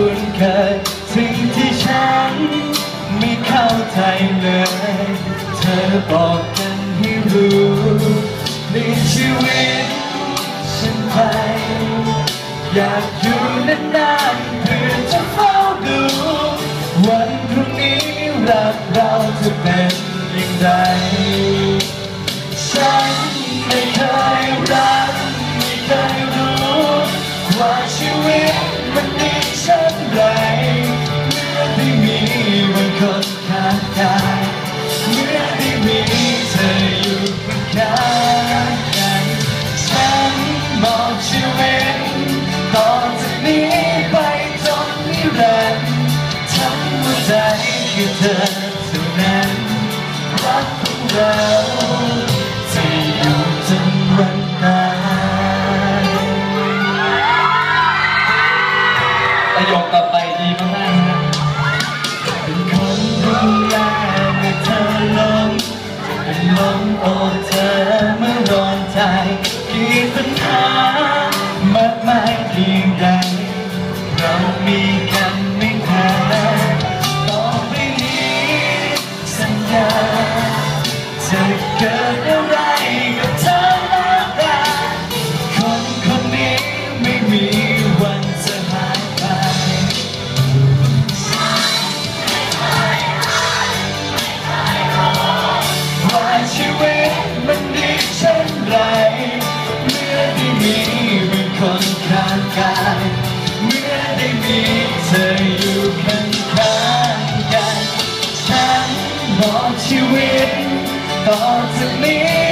คุ้นเคยสิ่งที่ฉันไม่เข้าใจเลย เธอบอกกันให้รู้ในชีวิตฉันไป อยากอยู่นานๆเพื่อจะเฝ้าดู วันพรุ่งนี้รักเราจะเป็นอย่างไรฉันไม่เคยรักไม่เคยรู้ว่าชีวิตมันดี คนข้างกายเมื่อได้มีเธออยู่ข้างกันฉันมองชีวิตต่อจากนี้ไปจนนิรันดร์ทั้งหัวใจคือเธอเท่านั้นรักของเราจะอยู่จนวันตายประโยคต่อไป 날. hidden thoughts me.